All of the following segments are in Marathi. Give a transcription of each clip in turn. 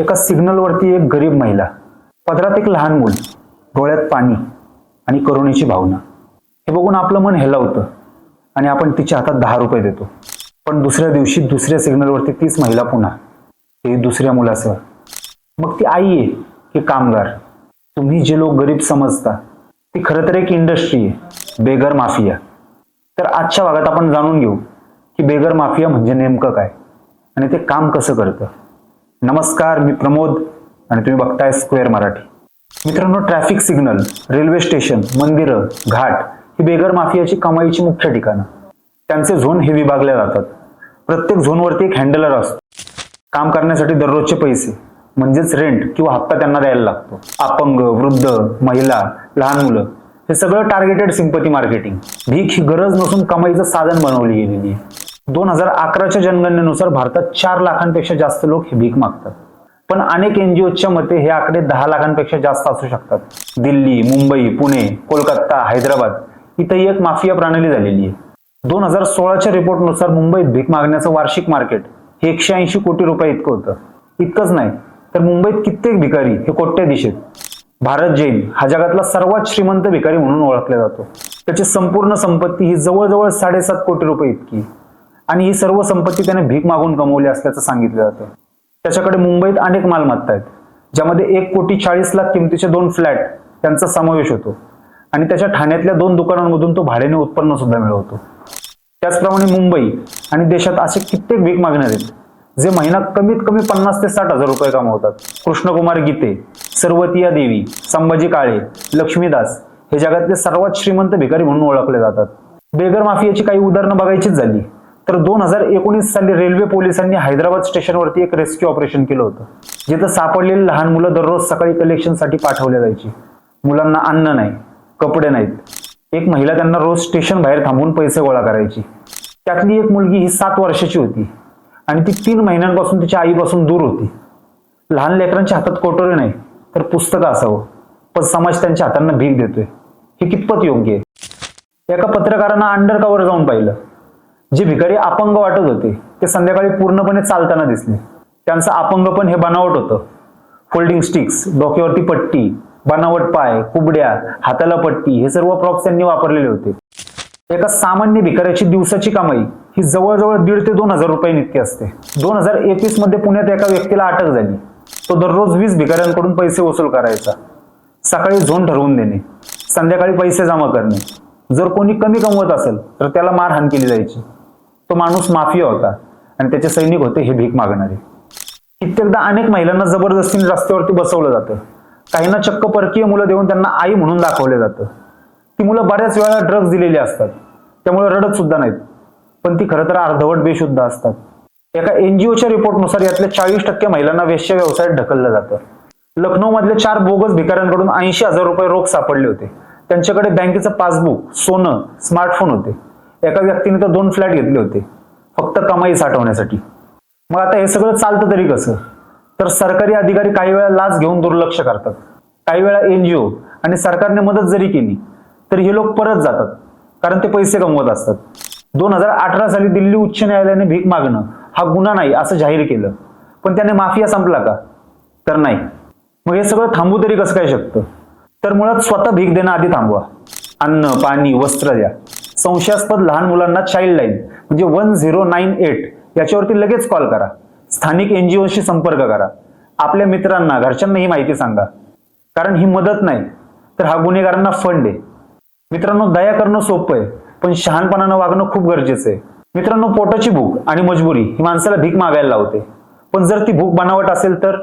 एका सिग्नलवरती एक गरीब महिला पदरात एक लहान मूल डोळ्यात पाणी आणि करुणेची भावना. हे बघून आपलं मन हेलावतं आणि आपण तिच्या हातात दहा रुपये देतो. पण दुसऱ्या दिवशी दुसऱ्या सिग्नलवरती तीच महिला पुन्हा ते दुसऱ्या मुलासह. मग ती आई आहे की कामगार? तुम्ही जे लोक गरीब समजता ती खरं तर एक इंडस्ट्री आहे बेगर माफिया. तर आजच्या भागात आपण जाणून घेऊ की बेगर माफिया म्हणजे नेमकं काय आणि ते काम कसं करतं. नमस्कार मी प्रमोद आणि तुम्ही बघताय स्क्वेअर मराठी. मित्रांनो ट्रॅफिक सिग्नल रेल्वे स्टेशन मंदिरं घाट ही बेगर माफियाची कमाईची मुख्य ठिकाणं. त्यांचे झोन हे विभागले जातात. प्रत्येक झोनवरती एक हँडलर असतो. काम करण्यासाठी दररोजचे पैसे म्हणजेच रेंट किंवा हप्ता त्यांना द्यायला लागतो. अपंग वृद्ध महिला लहान मुलं हे सगळं टार्गेटेड सिंपती मार्केटिंग भीक ही गरज नसून कमाईचं साधन बनवली गेलेली आहे. दोन हजार अकराच्या जनगणनेनुसार भारतात चार लाखांपेक्षा जास्त लोक हे भीक मागतात. पण अनेक एनजीओच्या मते हे आकडे दहा लाखांपेक्षा जास्त असू शकतात. दिल्ली मुंबई पुणे कोलकाता हैदराबाद इथंही एक माफिया प्रणाली झालेली आहे. दोन हजार सोळाच्या रिपोर्टनुसार मुंबईत भीक मागण्याचं वार्षिक मार्केट हे एकशे ऐंशी कोटी रुपये इतकं होतं. इतकंच नाही तर मुंबईत कित्येक भिकारी हे कोट्याधीश आहेत भारत जैन हा जगातला सर्वात श्रीमंत भिकारी म्हणून ओळखला जातो. त्याची संपूर्ण संपत्ती ही जवळजवळ साडेसात कोटी रुपये इतकी. आणि ही सर्व संपत्ती त्याने भीक मागून कमवली असल्याचं सांगितलं जातं. त्याच्याकडे मुंबईत अनेक मालमत्ता आहेत ज्यामध्ये एक कोटी चाळीस लाख किमतीचे दोन फ्लॅट त्यांचा समावेश होतो आणि त्याच्या ठाण्यातल्या दोन दुकानांमधून तो भाड्याने उत्पन्न सुद्धा मिळवतो. त्याचप्रमाणे मुंबई आणि देशात असे कित्येक भीक मागणारे आहेत जे महिना कमीत कमी पन्नास ते साठ हजार रुपये कमवतात. कृष्णकुमार गीते सर्वतिया देवी संभाजी काळे लक्ष्मीदास हे जगातले सर्वात श्रीमंत भिकारी म्हणून ओळखले जातात. बेगर माफियाची काही उदाहरणं बघायचीच झाली. तर दोन हजार एकोणीस साली रेल्वे पोलिसांनी हैदराबाद स्टेशनवरती एक रेस्क्यू ऑपरेशन केलं होतं जिथं सापडलेली लहान मुलं दररोज सकाळी कलेक्शनसाठी पाठवल्या जायची. मुलांना अन्न नाही कपडे नाहीत. एक महिला त्यांना रोज स्टेशन बाहेर थांबून पैसे गोळा करायची. त्यातली एक मुलगी ही सात वर्षाची होती आणि ती तीन महिन्यांपासून तिच्या आईपासून दूर होती. लहान लेकरांच्या हातात कोटोरे नाही तर पुस्तकं असावं. पण समाज त्यांच्या हातांना भीक देतोय. हे कितपत योग्य आहे? एका पत्रकारांना अंडर कव्हर जाऊन पाहिलं. जे भिकारी अपंग वाटत होते ते संध्याकाळी पूर्णपणे चालताना दिसले. त्यांचं अपंगपण हे बनावट होतं. फोल्डिंग स्टिक्स डोक्यावरती पट्टी बनावट पाय कुबड्या हाताला पट्टी हे सर्व प्रॉप्स त्यांनी वापरलेले होते. एका सामान्य भिकाऱ्याची दिवसाची कमाई ही जवळजवळ दीड ते दोन हजार रुपये इतकी असते. दोन हजार एकवीसमध्ये पुण्यात एका व्यक्तीला अटक झाली. तो दररोज वीस भिकाऱ्यांकडून पैसे वसूल करायचा. सकाळी झोन ठरवून देणे. संध्याकाळी पैसे जमा करणे. जर कोणी कमी कमवत असेल तर त्याला मारहाण केली जायची. तो माणूस माफिया होता. आणि त्याचे सैनिक होते हे भीक मागणारे. कित्येकदा अनेक महिलांना जबरदस्तीने रस्त्यावरती बसवलं जातं. काहींना चक्क परकीय मुलं देऊन त्यांना आई म्हणून दाखवले जातं. ती मुलं बऱ्याच वेळा ड्रग्ज दिलेली असतात. त्यामुळे रडत सुद्धा नाहीत. पण ती खरं तर अर्धवट बेशुद्ध असतात. एका एनजीओच्या रिपोर्टनुसार यातल्या चाळीस टक्के महिलांना वेश्य व्यवसायात ढकललं जातं. लखनौ मधल्या चार बोगस भिकाऱ्यांकडून ऐंशी हजार रुपये रोख सापडले होते. त्यांच्याकडे बँकेचं पासबुक सोनं स्मार्टफोन होते. एका व्यक्तीने तर दोन फ्लॅट घेतले होते. फक्त कमाई साठवण्यासाठी. मग आता हे सगळं चालतं तरी कसं? तर सरकारी अधिकारी काही वेळा लाच घेऊन दुर्लक्ष करतात. काही वेळा एनजीओ आणि सरकारने मदत जरी केली तरी हे लोक परत जातात. कारण ते पैसे कमवत असतात. दोन हजार अठरा साली दिल्ली उच्च न्यायालयाने भीक मागणं हा गुन्हा नाही असं जाहीर केलं. पण त्याने माफिया संपला का? तर नाही. मग हे सगळं थांबू तरी कसं काय शकतं? तर मुळात स्वतः भीक देणं आधी थांबवा. अन्न पाणी वस्त्र द्या. संशयास्पद लहान मुलांना चाइल्ड लाईन म्हणजे वन झिरो नाईन एट याच्यावरती लगेच कॉल करा. स्थानिक एनजीओशी संपर्क करा. आपल्या मित्रांना घरच्यांना ही माहिती सांगा. कारण ही मदत नाही तर हा गुन्हेगारांना फंड आहे. मित्रांनो दया करणं सोपं आहे पण शहाणपणानं वागणं खूप गरजेचं आहे. मित्रांनो पोटाची भूक आणि मजबुरी ही माणसाला भीक मागायला लावते. पण जर ती भूक बनावट असेल तर?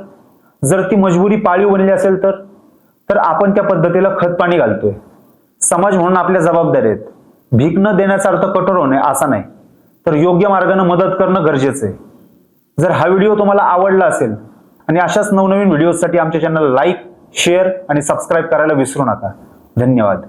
जर ती मजबुरी पाळीव बनली असेल तर? तर आपण त्या पद्धतीला खत पाणी घालतोय. समाज म्हणून आपल्या जबाबदारी आहेत. भीक न देण्याचा अर्थ कठोर होणे असा नाही. तर योग्य मार्गाने मदत करणं गरजेचं आहे. जर हा व्हिडिओ तुम्हाला आवडला असेल आणि अशाच नवनवीन व्हिडिओसाठी आमच्या चॅनलला लाईक शेअर आणि सबस्क्राईब करायला विसरू नका. धन्यवाद.